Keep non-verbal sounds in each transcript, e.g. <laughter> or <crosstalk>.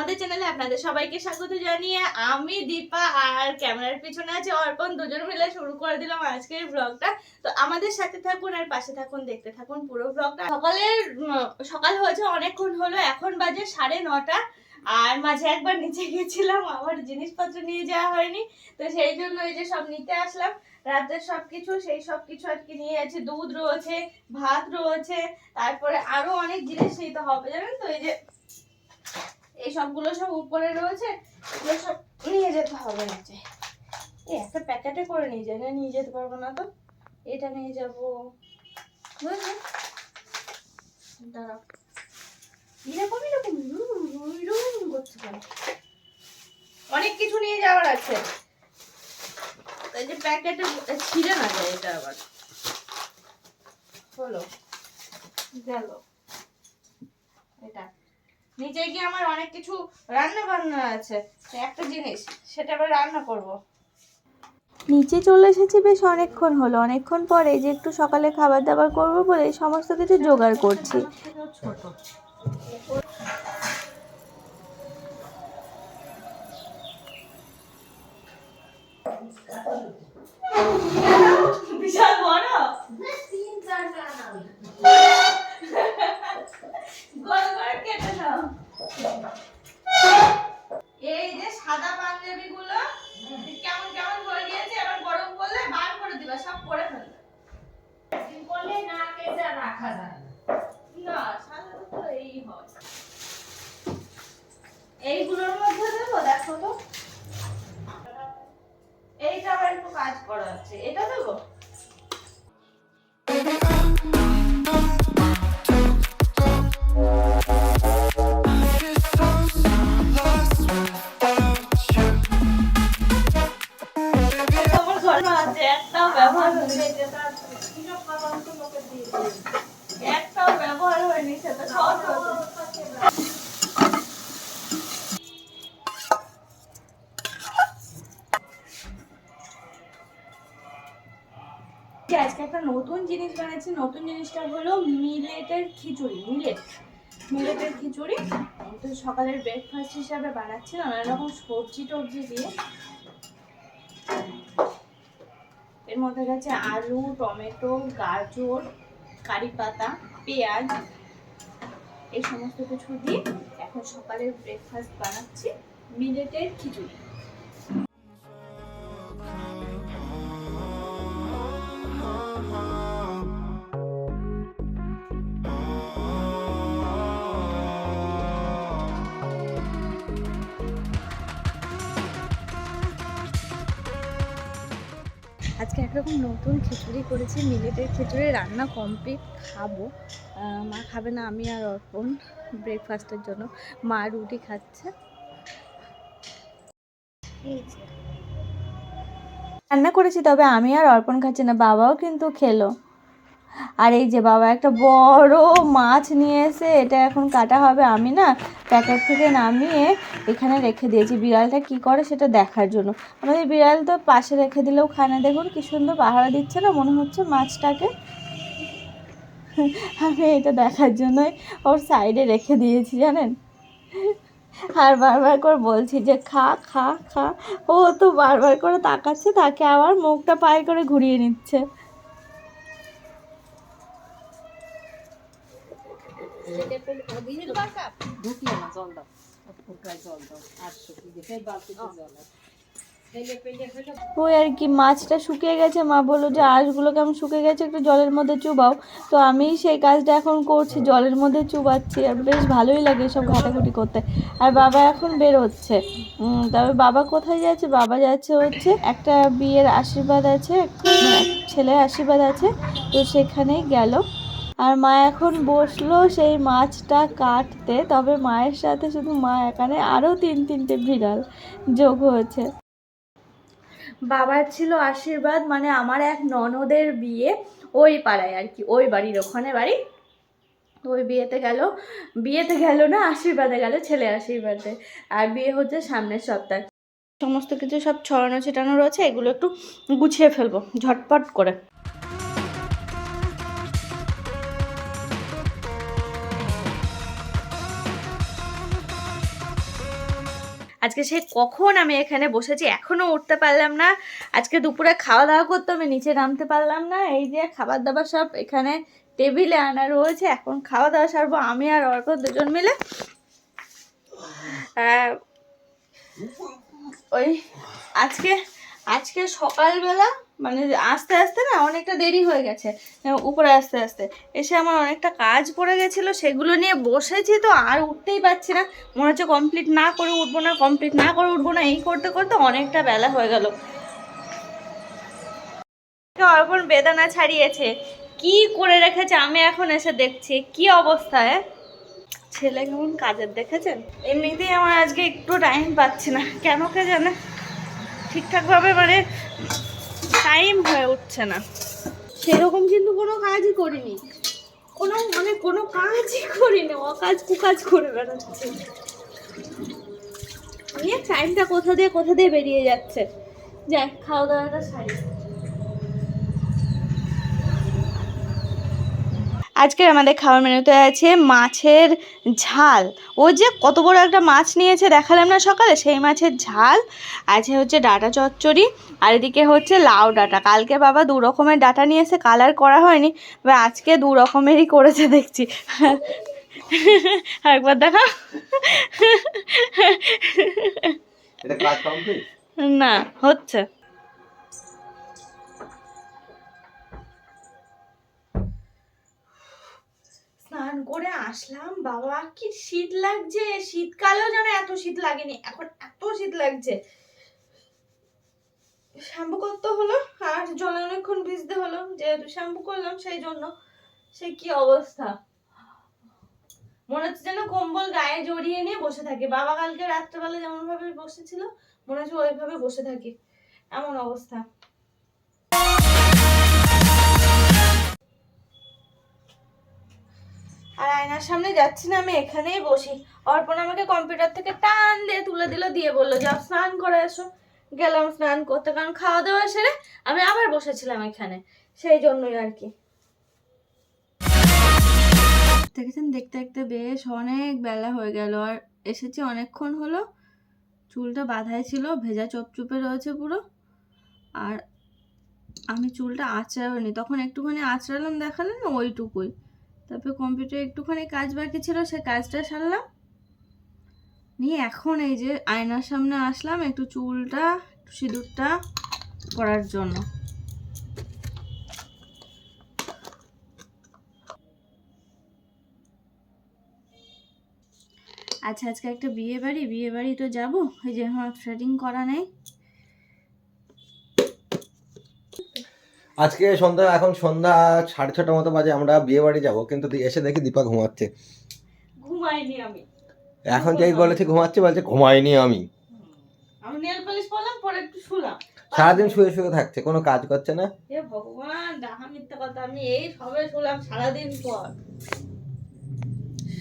আমাদের চ্যানেলে আপনাদের সবাইকে স্বাগত জানিয়ে আমি দীপা আর ক্যামেরার পিছনে আছে অর্পণ। দুজন মিলে শুরু করে দিলাম আজকের ব্লগটা তো আমাদের সাথে থাকুন আর পাশে থাকুন, দেখতে থাকুন পুরো ব্লগটা সকালের সকাল হয়েছে, অনেকক্ষণ হলো। এখন বাজে সাড়ে নটা। আর মাঝে একবার নিচে গেছিলাম আমার জিনিসপত্র নিয়ে যাওয়া হয়নি। তো সেই জন্য এই যে সব নিতে আসলাম। রাতের সব কিছু, সেই সব কিছু আর কি নিয়ে আছে। দুধ রয়েছে, ভাত রয়েছে, তারপরে আরও অনেক জিনিস নিতে হবে জানেন তো? এই যে এই সবগুলো সব উপরে রয়েছে, এগুলো সব নিয়ে যেতে হবে নিচে। এই একটা প্যাকেটে করে নিয়ে যাই, না নিয়ে যেতে পারব না তো। এটা নিয়ে যাব। বুঝলি? দাঁড়াও। এরকম এরকম, রুম করছে কেন অনেক কিছু নিয়ে যাওয়ার আছে। এই যে প্যাকেটে ছিঁড়ে না যায় এটা আবার। হলো, গেল। এটা। নিচে গিয়ে আমার অনেক কিছু রান্না বান্না আছে একটা জিনিস, সেটা আবার রান্না করব। নিচে চলে এসেছি বেশ অনেকক্ষণ হলো। অনেকক্ষণ পরে যে একটু সকালে খাবার দাবার করব বলে সমস্ত কিছু জোগাড় করছি। ছোট এইটা আবার একটু কাজ করা আছে। এটা দেবো? একটা নতুন জিনিস বানাচ্ছি। নতুন জিনিসটা হলো মিলেটের খিচুড়ি, মিলেট। মিলেটের খিচুড়ি। তো সকালের ব্রেকফাস্ট হিসাবে বানাচ্ছি নানা রকম সবজি টবজি দিয়ে। এর মধ্যে গেছে আলু, টমেটো, গাজর, কারি পাতা, পেঁয়াজ, এই সমস্ত কিছু দিয়ে এখন সকালের ব্রেকফাস্ট বানাচ্ছি মিলেটের খিচুড়ি। একরকম নতুন খিচুড়ি করেছি, মিলেটের খিচুড়ি, রান্না কমপ্লিট খাব। মা খাবে না, আমি আর অর্পণ ব্রেকফাস্টের জন্য। মা রুটি খাচ্ছে। রান্না করেছি, তবে আমি আর অর্পণ খাচ্ছি না, বাবাও কিন্তু খেলো। আর এই যে বাবা, একটা বড় মাছ নিয়ে এসে এটা এখন কাটা হবে। আমি না প্যাকেট থেকে নামিয়ে এখানে রেখে দিয়েছি। বিড়ালটা কি করে সেটা দেখার জন্য। আমাদের বিড়াল তো পাশে রেখে দিলেও খানে দেখুন কি সুন্দর পাহারা দিচ্ছে না, মনে হচ্ছে মাছটাকে। আমি এটা দেখার জন্যই ওর সাইডে রেখে দিয়েছি, জানেন? আর বারবার করে বলছি যে, খা খা খা। ও তো বারবার করে তাকাচ্ছে, তাকে আবার মুখটা পায়ে করে ঘুরিয়ে নিচ্ছে। ওই আর কি মাছটা শুকিয়ে গেছে। মা বলল যে আঁশগুলো কেমন শুকিয়ে গেছে একটু জলের মধ্যে চুবাও। তো আমি সেই কাজটা এখন করছি জলের মধ্যে চুবাচ্ছি। আর বেশ ভালোই লাগে সব ঘাটাঘুটি করতে। আর বাবা এখন বেরোচ্ছে। উম, তবে বাবা কোথায় যাচ্ছে? বাবা যাচ্ছে হচ্ছে একটা বিয়ের আশীর্বাদ আছে ছেলের আশীর্বাদ আছে। তো সেখানেই গেল। আর মা এখন বসল সেই মাছটা কাটতে, তবে মায়ের সাথে শুধু মা এখানে আরও তিন তিনটে বিড়াল যোগ হয়েছে। বাবার ছিল আশীর্বাদ মানে আমার এক ননদের বিয়ে ওই পাড়ায় আর কি, ওই বাড়ির ওখানে বাড়ি। ওই বিয়েতে গেল বিয়েতে গেল না, আশীর্বাদে গেল, ছেলে আশীর্বাদে। আর বিয়ে হচ্ছে সামনের সপ্তাহে। সমস্ত কিছু সব ছড়ানো ছিটানো রয়েছে, এগুলো একটু গুছিয়ে ফেলব, ঝটপট করে। আজকে সে কখন আমি এখানে বসেছি এখনও উঠতে পারলাম না? আজকে দুপুরে খাওয়া দাওয়া করতে আমি নিচে নামতে পারলাম না। এই যে খাবার দাবার সব এখানে টেবিলে আনা রয়েছে। এখন খাওয়া দাওয়া সারবো আমি আর অর্ক দুজন মিলে। ওই আজকে আজকে সকালবেলা মানে আস্তে আস্তে না অনেকটা দেরি হয়ে গেছে উপরে আস্তে আস্তে। এসে আমার অনেকটা কাজ পড়ে গেছিল, সেগুলো নিয়ে বসেছি তো আর উঠতেই পারছি না। মনে হচ্ছে কমপ্লিট না করে উঠবো না কমপ্লিট না করে উঠবো না, এই করতে করতে অনেকটা বেলা হয়ে গেল। অর্পণ বেদানা ছাড়িয়েছে। কি করে রেখেছে? আমি এখন এসে দেখছি। কি অবস্থায় ছেলে কেমন কাজের, দেখেছেন? এমনিতেই আমার আজকে একটু টাইম পাচ্ছি না। কেন কে জানে? ঠিকঠাকভাবে মানে টাইম হয়ে উঠছে না। সেরকম কিন্তু কোনো কাজই করিনি। কোনো মানে কোনো কাজই করিনি। অকাজ কুকাজ করে বেড়াচ্ছি। নিয়ে টাইমটা কোথা দিয়ে কোথা দিয়ে বেরিয়ে যাচ্ছে? যাক খাওয়া দাওয়াটা সারি। আজকে আমাদের খাওয়ার মেনুতে আছে মাছের ঝাল। ও যে কত বড় একটা মাছ নিয়েছে দেখালাম না সকালে সেই মাছের ঝাল। আছে হচ্ছে ডাটা চচ্চড়ি আর এদিকে হচ্ছে লাউ ডাটা। কালকে বাবা দু রকমের ডাটা নিয়ে এসে কালার করা হয়নি তবে আজকে দু রকমেরই করেছে দেখছি। <laughs> একবার দেখা না হচ্ছে। স্নান করে আসলাম, বাবা কি শীত লাগছে, শীতকালেও যেন এত শীত লাগেনি, এখন এত শীত লাগছে। শ্যাম্পু করতে হলো আর জলে অনেকক্ষণ ভিজতে হলো, যেহেতু শ্যাম্পু করলাম সেই জন্য, সে কি অবস্থা? মনে হচ্ছে যেন কম্বল গায়ে জড়িয়ে নিয়ে বসে থাকে। বাবা কালকে রাত্রেবেলা যেমন ভাবে বসেছিল, মনে হচ্ছে ওইভাবে বসে থাকে। এমন অবস্থা। আর আয়নার সামনে যাচ্ছি না, আমি এখানেই বসি। অর্পণ আমাকে কম্পিউটার থেকে টান দিয়ে তুলে দিল, দিয়ে বলল, যাও স্নান করে এসো। গেলাম স্নান করতে, কারণ খাওয়া দাওয়া সেরে আমি আবার বসেছিলাম এখানে, সেই জন্যই আর কি। দেখেছেন, দেখতে দেখতে বেশ অনেক বেলা হয়ে গেল, আর এসেছি অনেকক্ষণ হলো। চুলটা বাঁধাই ছিল, ভেজা চপচুপে রয়েছে পুরো। আর আমি চুলটা আঁচড়াইনি, তখন একটুখানি আঁচড়ালাম দেখালেন ওইটুকুই। তারপরে কম্পিউটারে একটুখানি কাজ বাকি ছিল, সে কাজটা সারলাম। নিয়ে এখন এই যে আয়নার সামনে আসলাম, একটু চুলটা, একটু সিঁদুরটা করার জন্য। আচ্ছা আজকে একটা বিয়ে বাড়ি বিয়ে বাড়ি তো যাব। এই যে আমার থ্রেডিং করা নেই। আজকে সন্ধ্যা এখন সন্ধ্যা সাড়ে ছটার মতো বাজে আমরা বিয়ে বাড়ি যাব কিন্তু এসে দেখি দীপা ঘুমাচ্ছে। ঘুমাইনি আমি। এখন যেই বলেছে ঘুমাচ্ছে বলছে ঘুমাইনি আমি। আমি নেল পলিশ পরলাম পরে একটু শুলাম। সারাদিন শুয়ে শুয়ে থাকছে কোনো কাজ করছে না? এ ভগবান ডাহা মিথ্যা কথা আমি এই সবে শুলাম সারাদিন পর।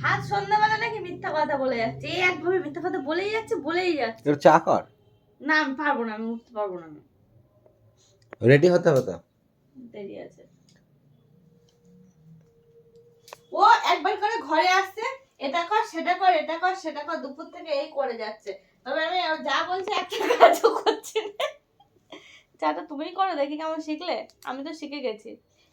সাত সন্ধ্যাবেলা নাকি মিথ্যা কথা বলে যাচ্ছে এই একভাবে মিথ্যা কথা বলেই যাচ্ছে বলেই যাচ্ছে। চা কর। না আমি পারব না আমি উঠতে পারব না। রেডি হতে হবে তো? দেরি আছে। ও একবার করে ঘরে আসছে, এটা কর, সেটা কর, এটা কর, সেটা কর, দুপুর থেকে এই করে যাচ্ছে। তবে আমি যা বলছি একটা কাজও করছি চাটা করো, দেখি কেমন শিখলে। আমি তো শিখে গেছি।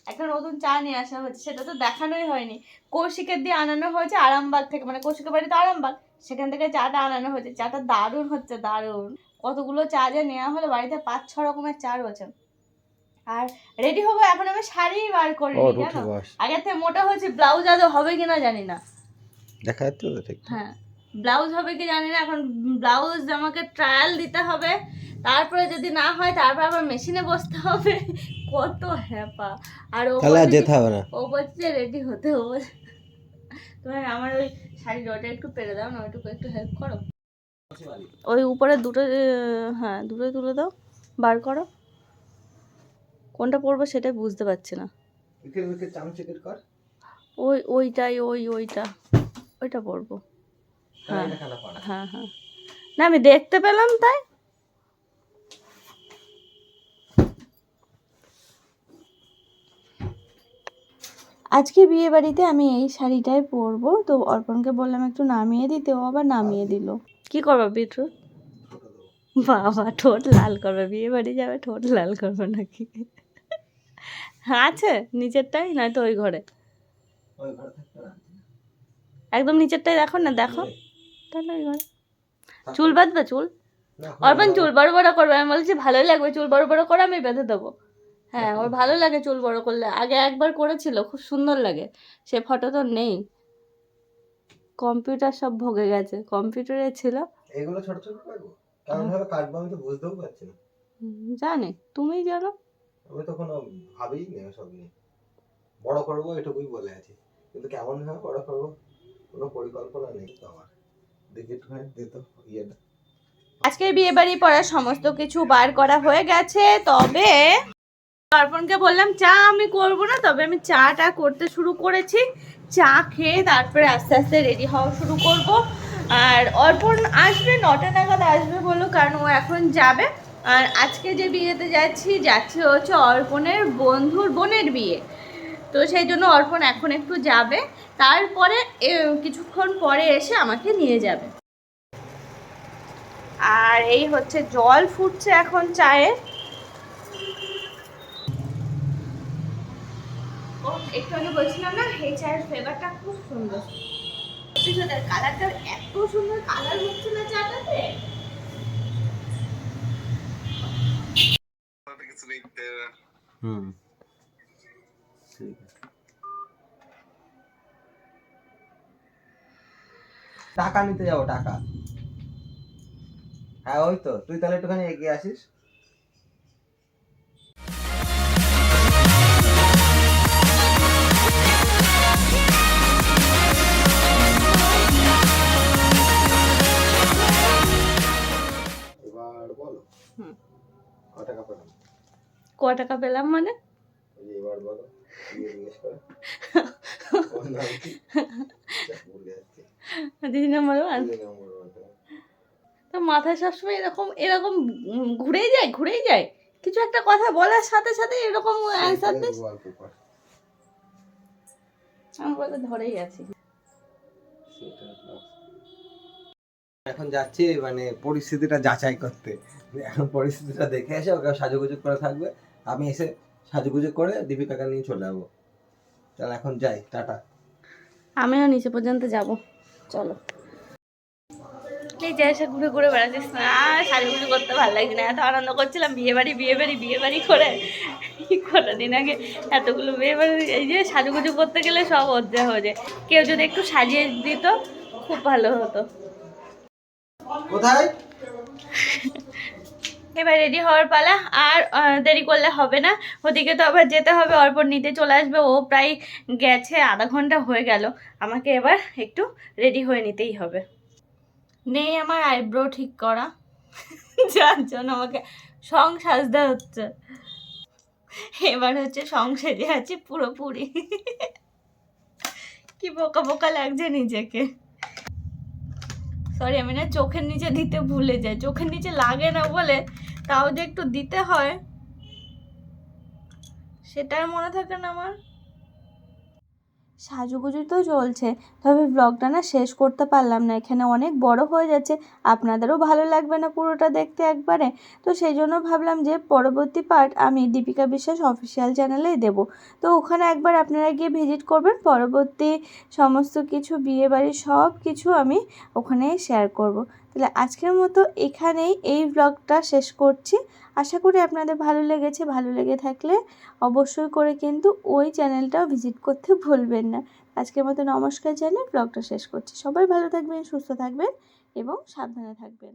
একটা নতুন চা নিয়ে আসা হচ্ছে, সেটা তো দেখানোই হয়নি। কৌশিকের দিয়ে আনানো হয়েছে আরামবাগ থেকে মানে কৌশিকের বাড়িতে আরামবাগ, সেখান থেকে চাটা আনানো হয়েছে। চাটা দারুণ হচ্ছে, দারুণ। কতগুলো চা যে নেওয়া হলো, বাড়িতে পাঁচ ছ রকমের চা রয়েছে। আর রেডি হব এখন আমি শাড়ি বার ও করিনি উঠে জানো? আগের থেকে মোটা হয়েছে ব্লাউজ আদৌ হবে কিনা জানি না। দেখা যাচ্ছে তো ঠিক। হ্যাঁ ব্লাউজ হবে কি জানি না এখন ব্লাউজ আমাকে ট্রায়াল দিতে হবে। তারপরে যদি না হয় তারপর আবার মেশিনে বসতে হবে। <laughs> কত হ্যাপা। আর ও যেতে হবে না। ও বলছে রেডি হতে ও বলছে তোমার আমার ওই শাড়ির ওটা একটু পেরে দাও না ওইটুকু একটু হেল্প করো। ওই উপরে দুটো হ্যাঁ দুটোই তুলে দাও বার করো। কোনটা পরবো সেটাই বুঝতে পারছি না। ওই ওইটাই ওই ওইটা। ওইটা পরবো হ্যাঁ। হ্যাঁ হ্যাঁ। না আমি দেখতে পেলাম তাই। আজকে বিয়ে বাড়িতে আমি এই শাড়িটাই পরবো। তো অর্পণকে বললাম একটু নামিয়ে দিতে ও আবার নামিয়ে দিল। কি? করবা বিটরুট বাবা ঠোঁট লাল করবে। বিয়ে বাড়ি যাবে ঠোঁট লাল করবে নাকি? আছে। নিচেরটাই নয়তো ওই ঘরে। ওই ঘরে একদম নিচেরটাই দেখো না দেখো। তাহলে ওই ঘরে। চুল বাঁধবে চুল? না, অর্পণ চুল বড় বড় করবে। আমি বলছি ভালোই লাগবে চুল বড় বড় করে আমি বেঁধে দেবো। হ্যাঁ ওর ভালো লাগে চুল বড় করলে। আগে একবার করেছিল খুব সুন্দর লাগে। সে ফটো তো নেই। কম্পিউটার সব ভোগে গেছে। কম্পিউটারে ছিল। এগুলো ছোট ছোট রাখব কেমন ভাবে কাটবো আমি তো বুঝতেও পারছি না। জানি। তুমিই জানো। আমি তো কোনো ভাবেই নেই সব নিয়ে। বড় করব এটুকুই বলে আছি। কিন্তু কেমন ভাবে বড় করব? কোনো পরিকল্পনা নেই তো আমার। দেখি একটুখানি ইয়েটা। আজকের বিয়ে বাড়ি পড়ার সমস্ত কিছু বার করা হয়ে গেছে, তবে অর্পণকে বললাম, চা আমি করব না, তবে আমি চাটা করতে শুরু করেছি। চা খেয়ে তারপরে আস্তে আস্তে রেডি হওয়া শুরু করব। আর অর্পণ আসবে, নটা নাগাদ আসবে বলল কারণ ও এখন যাবে। আর আজকে যে বিয়েতে যাচ্ছি যাচ্ছি হচ্ছে অর্পণের বন্ধুর বোনের বিয়ে। তো সেই জন্য অর্পণ এখন একটু যাবে, তারপরে কিছুক্ষণ পরে এসে আমাকে নিয়ে যাবে। আর এই হচ্ছে জল ফুটছে এখন চায়ে। ও, একটু আগে বলছিলাম না, এই চায়ের ফ্লেভারটা খুব সুন্দর। কালারটা এত সুন্দর কালার হচ্ছে না চাটাতে? হুম ঠিক আছে টাকা নিতে যাব টাকা। হ্যাঁ ওই তো তুই তাহলে একটুখানি এগিয়ে আসিস। কি যাক, ভুলে যাচ্ছি দিদি নাম্বার ওয়ান? নম্বর তো মাথায় সবসময় এরকম এরকম ঘুরেই যায় ঘুরেই যায়। কিছু একটা কথা বলার সাথে সাথে এরকম অ্যান্সার দিস আমি বলে ধরেই আছি। এখন যাচ্ছি মানে পরিস্থিতিটা যাচাই করতে। এখন পরিস্থিতিটা দেখে এসে ওকে সাজুগুজু করে থাকবে। আমি এসে সাজুগুজু করে দীপিকাকে নিয়ে চলে যাব। চল এখন যাই টাটা। আমিও নিচে পর্যন্ত যাব। চলো। এই যে এসে ঘুরে ঘুরে বেড়াচ্ছিস না সাজুগুজু করতে ভালো লাগছে না। এত আনন্দ করছিলাম বিয়ে বাড়ি বিয়ে বাড়ি বিয়ে বাড়ি করে। কটা দিন আগে এতগুলো বিয়ে বাড়ি এই যে সাজুগুজু করতে গেলে সব অর্ধে হয়ে যায়। কেউ যদি একটু সাজিয়ে দিত খুব ভালো হতো। কোথায়? এবার রেডি হওয়ার পালা, আর দেরি করলে হবে না। ওদিকে তো আবার যেতে হবে অর্পণ নিতে চলে আসবে। ও প্রায় গেছে, আধা ঘণ্টা হয়ে গেল। আমাকে এবার একটু রেডি হয়ে নিতেই হবে। নেই আমার আইব্রো ঠিক করা। <laughs> যার জন্য আমাকে সং সাজতে হচ্ছে। এবার হচ্ছে সং সেজে আছি পুরোপুরি। <laughs> কি বোকা বোকা লাগছে নিজেকে। সরি আমি না চোখের নিচে দিতে ভুলে যাই। চোখের নিচে লাগে না বলে তাও যে একটু দিতে হয়, সেটার মনে থাকে না আমার। সাজুগুজু তো চলছে, তবে ব্লগটা না শেষ করতে পারলাম না। এখানে অনেক বড় হয়ে যাচ্ছে, আপনাদেরও ভালো লাগবে না পুরোটা দেখতে একবারে। তো সেই জন্য ভাবলাম যে পরবর্তী পার্ট আমি দীপিকা বিশ্বাস অফিসিয়াল চ্যানেলেই দেব। তো ওখানে একবার আপনারা গিয়ে ভিজিট করবেন, পরবর্তী সমস্ত কিছু বিয়ে বাড়ির সব কিছু আমি ওখানে শেয়ার করব। তাহলে আজকের মতো এখানেই এই ব্লগটা শেষ করছি। আশা করি আপনাদের ভালো লেগেছে, ভালো লেগে থাকলে অবশ্যই করে কিন্তু ওই চ্যানেলটাও ভিজিট করতে ভুলবেন না। আজকের মতো নমস্কার জানিয়ে ব্লগটা শেষ করছি। সবাই ভালো থাকবেন, সুস্থ থাকবেন এবং সাবধানে থাকবেন।